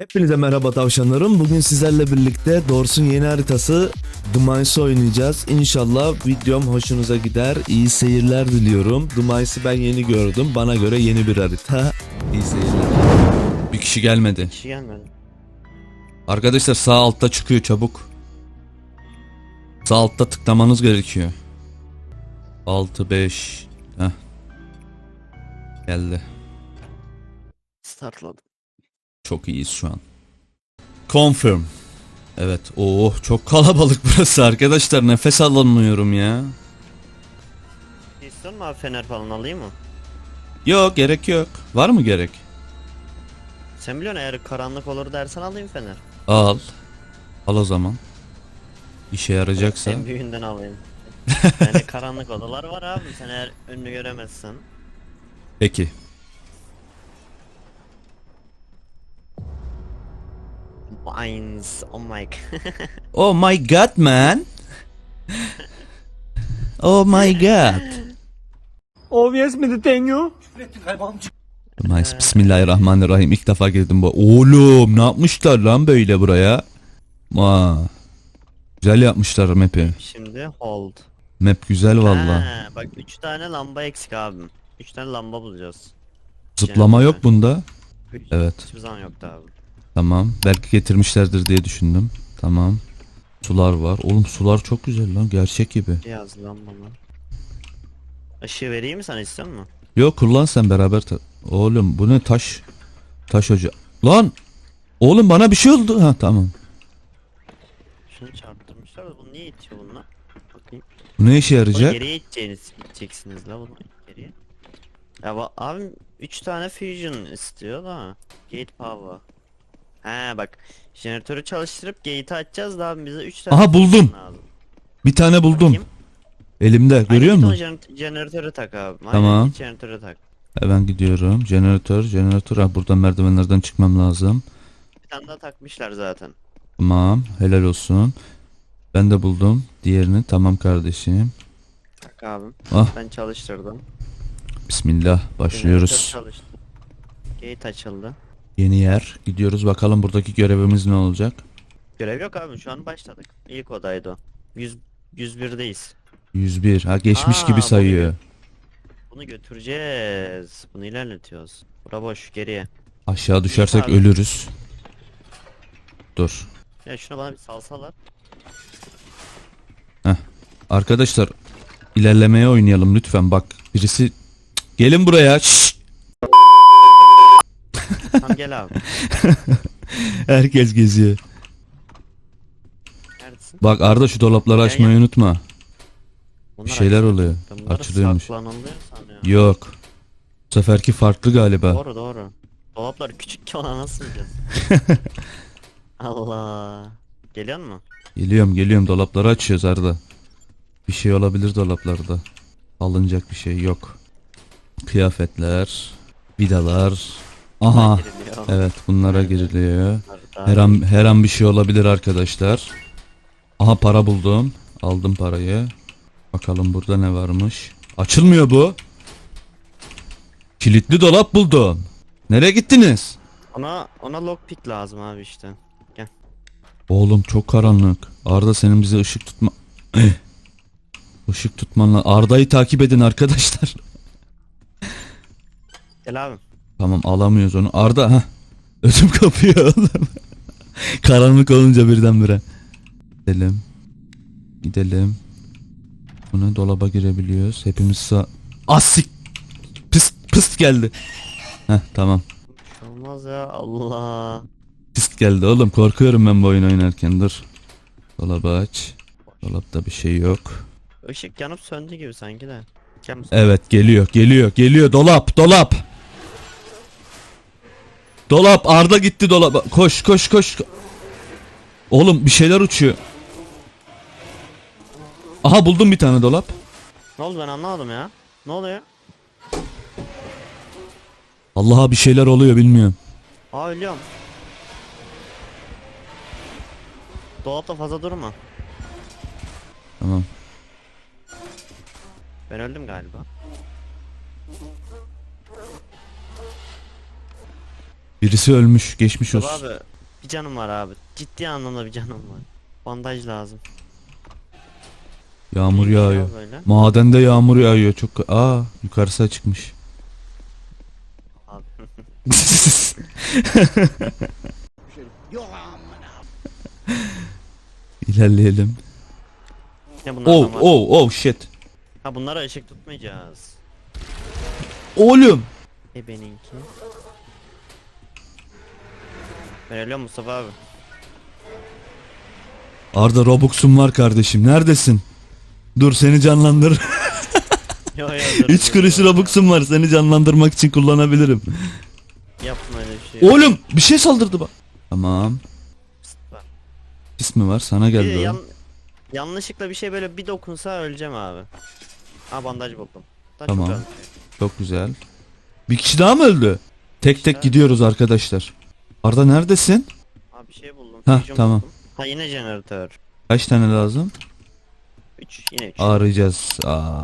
Hepinize merhaba tavşanlarım. Bugün sizlerle birlikte Dors'un yeni haritası The Mines'ı oynayacağız. İnşallah videom hoşunuza gider. İyi seyirler diliyorum. The Mines'ı ben yeni gördüm. Bana göre yeni bir harita. İyi seyirler. Bir kişi gelmedi. Kişi gelmedi. Arkadaşlar sağ altta çıkıyor çabuk. Sağ altta tıklamanız gerekiyor. 6 5 Heh. Geldi. Startladım. Çok iyiyiz şu an. Confirm. Evet. Oh çok kalabalık burası arkadaşlar. Nefes alamıyorum ya. İstiyor musun abi fener falan alayım mı? Yok gerek yok. Var mı gerek? Sen biliyorsun eğer karanlık olur dersen alayım fener. Al. Al o zaman. İşe yarayacaksa. En büyüğünden alayım. yani karanlık odalar var abi sen eğer önünü göremezsen. Peki. Mines oh my. Oh my god man. Oh my god. Obvious mi de tengo? Nice. Bismillahirrahmanirrahim. İlk defa girdim bu. Oğlum ne yapmışlar lan böyle buraya? Ma. Güzel yapmışlar map'i. Şimdi hold. Map güzel valla. Bak 3 tane lamba eksik abim. 3 tane lamba bulacağız. Zıplama yok bunda. Üç- Evet. Hiçbir zaman yoktu abi. Tamam. Belki getirmişlerdir diye düşündüm. Tamam. Sular var. Oğlum sular çok güzel lan. Gerçek gibi. Beyaz lambalar. Işığı vereyim mi sana istiyor musun? Yok kullan sen beraber. ta- Oğlum bu ne taş? Taş hoca. Lan! Oğlum bana bir şey oldu. Ha tamam. Şunu çarptırmışlar da bunu niye itiyor bunlar? Bakayım. Bu ne işe Bunu yarayacak? geriye iteceğiniz, iteceksiniz la bunu geriye. Ya bu abim 3 tane fusion istiyor da. Gate power. He bak. Jeneratörü çalıştırıp gate'i açacağız da abi bize 3 tane Aha, buldum. lazım. Bir tane buldum. Bakayım. Elimde. Görüyor Aynen, musun? jener- Jeneratörü tak abi. Aynen, Tamam. git Jeneratörü tak. Hemen gidiyorum. Jeneratör, jeneratör. Ha, buradan merdivenlerden çıkmam lazım. Bir tane daha takmışlar zaten. Tamam. Helal olsun. Ben de buldum. Diğerini. Tamam kardeşim. Tak abim. Ah. Ben çalıştırdım. Bismillah. Başlıyoruz. Jeneratör çalıştı. Gate açıldı. Yeni yer. Gidiyoruz bakalım buradaki görevimiz ne olacak? Görev yok abi şu an başladık. İlk odaydı o. 100 101'deyiz. 101. Ha geçmiş Aa, gibi sayıyor. Bunu götüreceğiz. Bunu ilerletiyoruz. Bura boş geriye. Aşağı düşersek abi. ölürüz. Dur. Ya şuna bana bir salsalar. Arkadaşlar ilerlemeye oynayalım lütfen bak. Birisi gelin buraya. Şşş! Gel abi. Herkes geziyor. Neredesin? Bak Arda şu dolapları açmayı gel. unutma. Bunlar Bir şeyler açılıyor. oluyor. Ben Açılıyormuş. sanıyorum. Yok. Bu seferki farklı galiba. Doğru doğru. Dolaplar küçük ona nasıl bileceğiz? Allah. Geliyor mu? Geliyorum geliyorum dolapları açıyoruz Arda. Bir şey olabilir dolaplarda. Alınacak bir şey yok. Kıyafetler, vidalar. Aha. Giriliyor. Evet bunlara giriliyor. Her an, her an bir şey olabilir arkadaşlar. Aha para buldum. Aldım parayı. Bakalım burada ne varmış. Açılmıyor bu. Kilitli dolap buldum. Nereye gittiniz? Ona ona lockpick lazım abi işte. Gel. Oğlum çok karanlık. Arda senin bize ışık tutma... Işık tutmanla... Arda'yı takip edin arkadaşlar. Gel abi. Tamam alamıyoruz onu. Arda ha. Ödüm kapıyor oğlum. Karanlık olunca birdenbire. Gidelim. Gidelim. Bunu dolaba girebiliyoruz. Hepimiz sağ... Asik. Pıst pıst geldi. Heh tamam. Olmaz ya Allah. Pıst geldi oğlum. Korkuyorum ben bu oyun oynarken. Dur. Dolabı aç. Dolapta bir şey yok. Işık yanıp söndü gibi sanki de. Evet geliyor geliyor geliyor dolap dolap. Dolap Arda gitti dolaba. Koş koş koş. Oğlum bir şeyler uçuyor. Aha buldum bir tane dolap. Ne oldu ben anlamadım ya. Ne oluyor? Allah'a bir şeyler oluyor bilmiyorum. Aa ölüyorum. Dolapta fazla durma. Tamam. Ben öldüm galiba. Birisi ölmüş. Geçmiş olsun. abi bir canım var abi. Ciddi anlamda bir canım var. Bandaj lazım. Yağmur İyi ya yağıyor. Böyle. Madende yağmur yağıyor. Çok Aa yukarısı çıkmış. Abi. İlerleyelim. Ne Oh oh oh shit. Ha bunlara ışık tutmayacağız. Oğlum. E benimki. Ölüyorum Mustafa abi. Arda Robux'um var kardeşim. Neredesin? Dur seni canlandır. Yo yo dur. 3 dur, kuruş dur. Robux'um var. Seni canlandırmak için kullanabilirim. Yapma öyle bir şey. Oğlum bir şey saldırdı bak. Tamam. Pis mi var? Sana Bir de geldi o. yan- yanlışlıkla bir şey böyle bir dokunsa öleceğim abi. Ha bandaj buldum. Daha Tamam. Çok, az. Çok güzel. Bir kişi daha mı öldü? Tek tek gidiyoruz arkadaşlar. Arda neredesin? Abi şey buldum. Fusion tamam. buldum. Ha yine jeneratör. Kaç tane lazım? 3 yine 3. Arayacağız. Aa.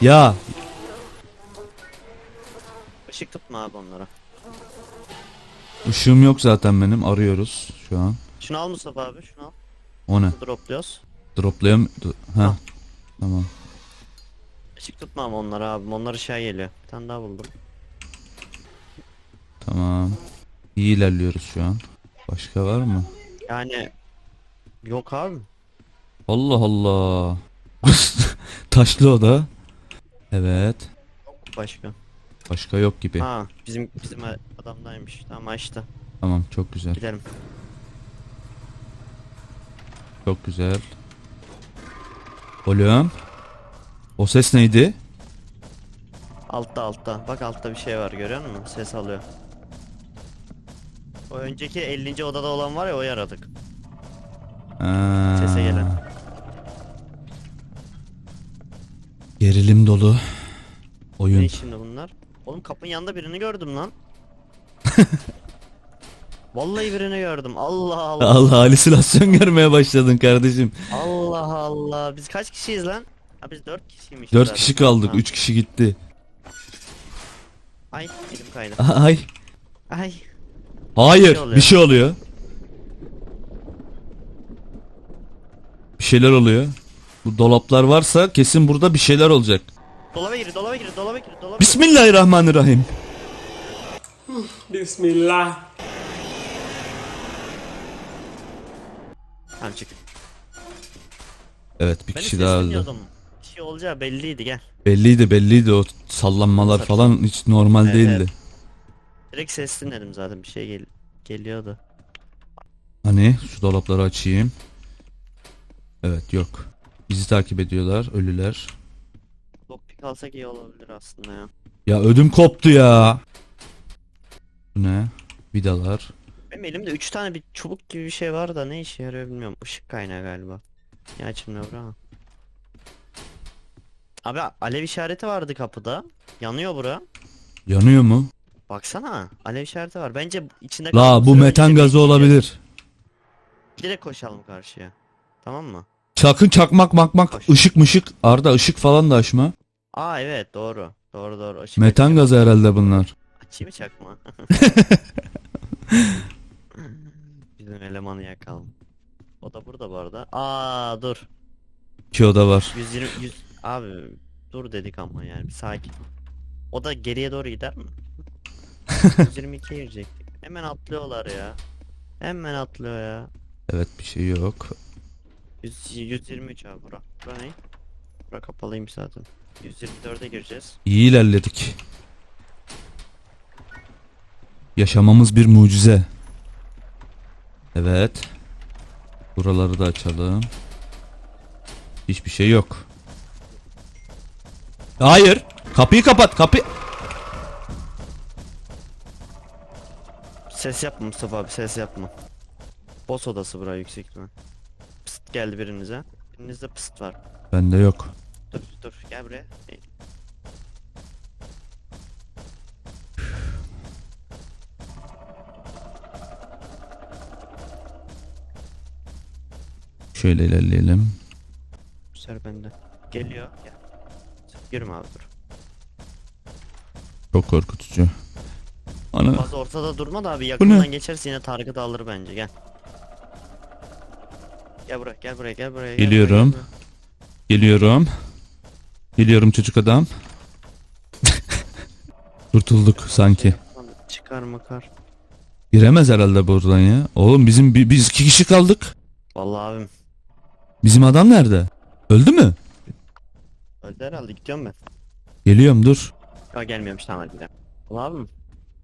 Ya Işık tutma abi onlara. ışığım yok zaten benim. Arıyoruz şu an. Şunu al Mustafa abi şunu al. O ne? Dropluyoruz. Droplayam... Ha. Tamam. Işık tutma ama onlara abi. Onlar ışığa geliyor. Bir tane daha buldum. Tamam. İyi ilerliyoruz şu an. Başka var mı? Yani yok abi. Allah Allah. Taşlı oda. Evet. Yok başka. Başka yok gibi. Ha bizim bizim adamdaymış. Tamam açtı. Tamam çok güzel. Gidelim. Çok güzel. Oğlum. O ses neydi? Altta altta. Bak altta bir şey var görüyor musun? Ses alıyor. O önceki 50. odada olan var ya o yaradık. Sese gelen. Gerilim dolu. Ne Oyun. şimdi bunlar? Oğlum kapının yanında birini gördüm lan. Vallahi birini gördüm. Allah Allah. Allah halüsinasyon görmeye başladın kardeşim. Allah Allah. Biz kaç kişiyiz lan? Ha biz 4 kişiymiş. 4 zaten. kişi kaldık. Ha. 3 kişi gitti. Ay elim kaydı. Ay. Ay. Hayır. şey oluyor. Bir şey oluyor. Bir şeyler oluyor. Bu dolaplar varsa kesin burada bir şeyler olacak. Dolaba gir, dolaba gir, dolaba gir, dolaba gir. Bismillahirrahmanirrahim. Bismillah. Tamam çık. Evet bir Ben kişi daha öldü. Bir şey olacağı belliydi gel. Belliydi belliydi o sallanmalar Saçma. falan hiç normal Evet, değildi. evet. Direkt ses dinledim zaten bir şey gel geliyordu. Hani şu dolapları açayım. Evet yok. Bizi takip ediyorlar ölüler. Lockpick alsak iyi olabilir aslında ya. Ya ödüm koptu ya. Bu ne? Vidalar. Benim elimde 3 tane bir çubuk gibi bir şey var da ne işe yarıyor bilmiyorum. Işık kaynağı galiba. Ya açılmıyor bura. Abi alev işareti vardı kapıda. Yanıyor bura. Yanıyor mu? Baksana alev işareti var. Bence içinde La bu metan gazı olabilir. Direkt koşalım karşıya. Tamam mı? Çakın çakmak makmak Koş. ışık mışık Arda ışık falan da açma. Aa evet doğru. Doğru doğru. Işık Metan açayım. gazı herhalde bunlar. Açayım mı çakma? Bizim elemanı yakalım. O da burada bu arada. Aa dur. İki oda var. 120 100 abi dur dedik ama yani bir sakin. O da geriye doğru gider mi? 122'ye girecektik. Hemen atlıyorlar ya. Hemen atlıyor ya. Evet bir şey yok. 100, 123 abi bura. Bura ne? Bura kapalıymış zaten. 124'e gireceğiz. İyi ilerledik. Yaşamamız bir mucize. Evet. Buraları da açalım. Hiçbir şey yok. Hayır. Kapıyı kapat. Kapı. Ses yapma Mustafa abi ses yapma. Boss odası bura yüksek ihtimal. Pıst geldi birinize. Birinizde pıst var. Bende yok. Dur dur gel buraya. Şöyle ilerleyelim. Sefer bende. Geliyor. Gel. Yürüme abi dur. Çok korkutucu. Bana. Fazla ortada durma da abi yakından geçerse yine target'ı alır bence gel. Gel buraya gel buraya gel buraya. gel Geliyorum. buraya, Geliyorum. Geliyorum çocuk adam. Kurtulduk sanki. Çıkar makar. Giremez herhalde buradan ya. Oğlum bizim bi- biz iki kişi kaldık. Vallahi abim Bizim adam nerede? Öldü mü? öldü herhalde gidiyorum ben. Geliyorum dur. Ya gelmiyormuş tamam hadi gidelim. Vallahi abim.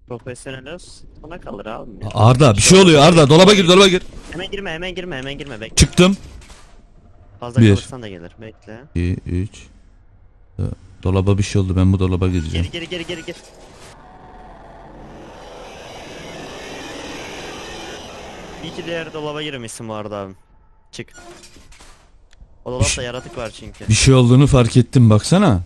Profesyoneller sona kalır abim. ya. Arda bir şey oluyor Arda dolaba gir dolaba gir. Hemen girme hemen girme hemen girme bekle. Çıktım. Fazla Bir. kalırsan da gelir bekle. 2 3 Dolaba bir şey oldu ben bu dolaba gireceğim. Geri geri geri geri gir. İyi ki diğer dolaba girmişsin bu arada abim. Çık. O dolapta yaratık var çünkü. Bir şey olduğunu fark ettim baksana.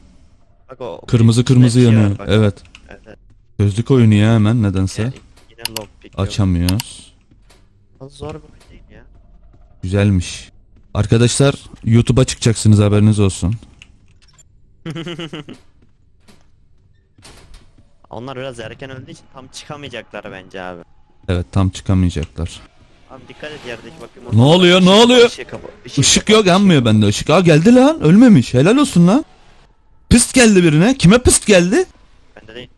Bak o Kırmızı kırmızı şey yanıyor. bak. Evet. Evet, evet. Gözlük oyunu ya hemen nedense. Yine yok. Açamıyoruz. Zor bir oyun değil ya. Güzelmiş. Arkadaşlar YouTube'a çıkacaksınız haberiniz olsun. Onlar biraz erken öldüğü için tam çıkamayacaklar bence abi. Evet tam çıkamayacaklar. Abi dikkat et yerdeki bakayım. Ne oluyor, ne oluyor? Kapa- ışığı Işık yok yanmıyor bende ışık. Aa geldi lan ölmemiş helal olsun lan. Pıst geldi birine. Kime pıst geldi? Bende değil.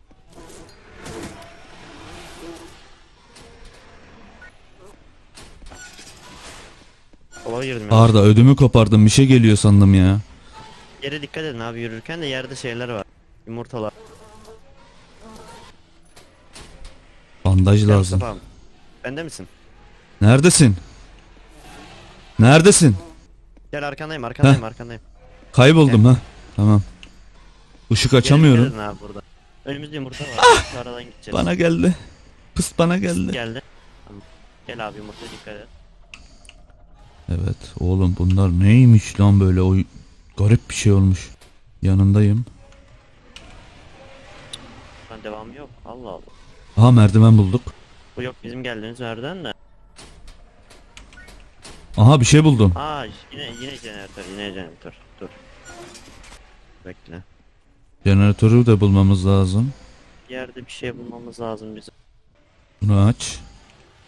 Olaya girdim ya. Arda ödümü kopardım bir şey geliyor sandım ya. Yere dikkat edin abi yürürken de yerde şeyler var. Yumurtalar. Bandaj Gel lazım. Mustafa abi. Bende misin? Neredesin? Neredesin? Gel arkandayım arkandayım arkandayım. Kayboldum ha. Tamam. Işık Yere açamıyorum. dikkat edin abi burada. Önümüzde yumurta var. Şu aradan gideceğiz. Bana geldi. Pıst bana geldi. Geldi. Tamam. Gel abi yumurtaya dikkat et. Evet oğlum bunlar neymiş lan böyle o garip bir şey olmuş. Yanındayım. Lan devamı yok. Allah Allah. Aha merdiven bulduk. Bu yok bizim geldiğimiz yerden de. Aha bir şey buldum. Aa yine yine jeneratör yine jeneratör. Dur. Bekle. Jeneratörü de bulmamız lazım. Bir yerde bir şey bulmamız lazım bizim. Bunu aç.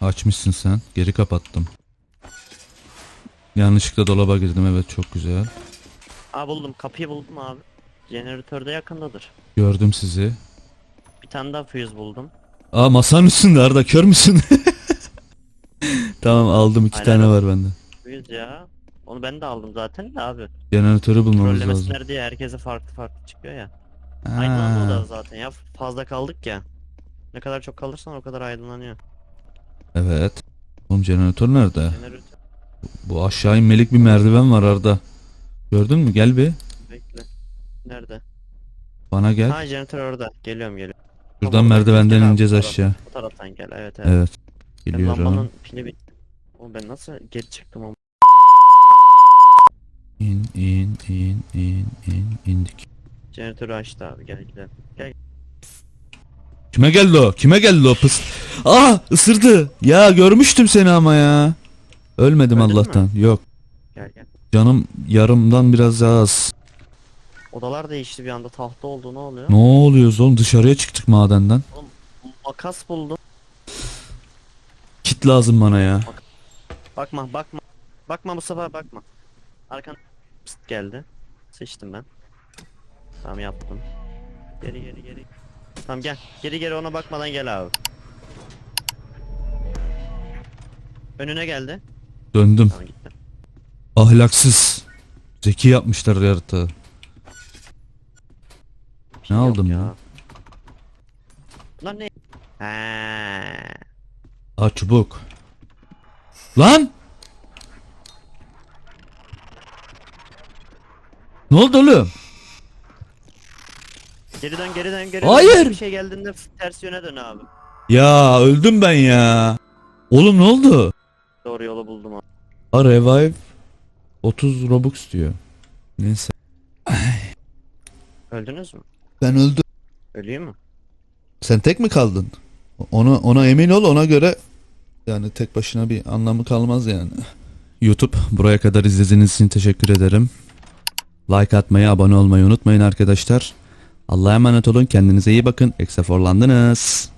Açmışsın sen. Geri kapattım. Yanlışlıkla dolaba girdim evet çok güzel. Aa buldum kapıyı buldum abi. Jeneratör de yakındadır. Gördüm sizi. Bir tane daha fuse buldum. Aa masanın üstünde Arda kör müsün? tamam aldım iki Aynen. tane var bende. Fuse ya. Onu ben de aldım zaten de abi. Jeneratörü bulmamız lazım. Trollemesinler diye herkese farklı farklı çıkıyor ya. Aydınlanıyor da zaten ya. Fazla kaldık ya. Ne kadar çok kalırsan o kadar aydınlanıyor. evet. Oğlum jeneratör nerede? Jeneratör Bu aşağı inmelik bir merdiven var Arda. Gördün mü? Gel bir. bekle. Nerede? Bana gel. Ha jeneratör orada. Geliyorum geliyorum. Şuradan Tamam, merdivenden gel abi, ineceğiz bu taraf- aşağı. Bu taraftan gel evet evet. Evet. Ben Geliyorum. Lambanın pili bitti. Oğlum ben nasıl geri çıktım ama. İn in in in in indik. Jeneratörü açtı abi gel gidelim. Gel. Kime geldi o? Kime geldi o pıs? Aa ısırdı. Ya görmüştüm seni ama ya. Ölmedim Öldün? Allah'tan. Yok. Gel gel. Canım yarımdan biraz az. Odalar değişti bir anda tahta oldu ne oluyor? Ne oluyoruz oğlum? Dışarıya çıktık madenden. Makas buldum. Kit lazım bana ya. Bakma bakma. Bakma bu sefer bakma. Arkan Pıst geldi. Seçtim ben. Tamam yaptım. Geri geri geri. Tamam gel. Geri geri ona bakmadan gel abi. Önüne geldi. Döndüm. Tamam. Ahlaksız. Zeki yapmışlar yaratığı. Pil yok aldım ya? Bunlar ne? Ha. Aa çubuk. Lan! Ne oldu oğlum? Geri dön geri dön geri Hayır. dön. Bir şey geldiğinde ters yöne dön abi. Ya öldüm ben ya. Oğlum ne oldu? Doğru yolu buldum abi. A revive 30 Robux diyor. Neyse. Öldünüz mü? Ben öldüm. Ölüyor mu? Sen tek mi kaldın? Ona ona emin ol ona göre yani tek başına bir anlamı kalmaz yani. YouTube buraya kadar izlediğiniz için teşekkür ederim. Like atmayı, abone olmayı unutmayın arkadaşlar. Allah'a emanet olun. Kendinize iyi bakın. Ekseforlandınız.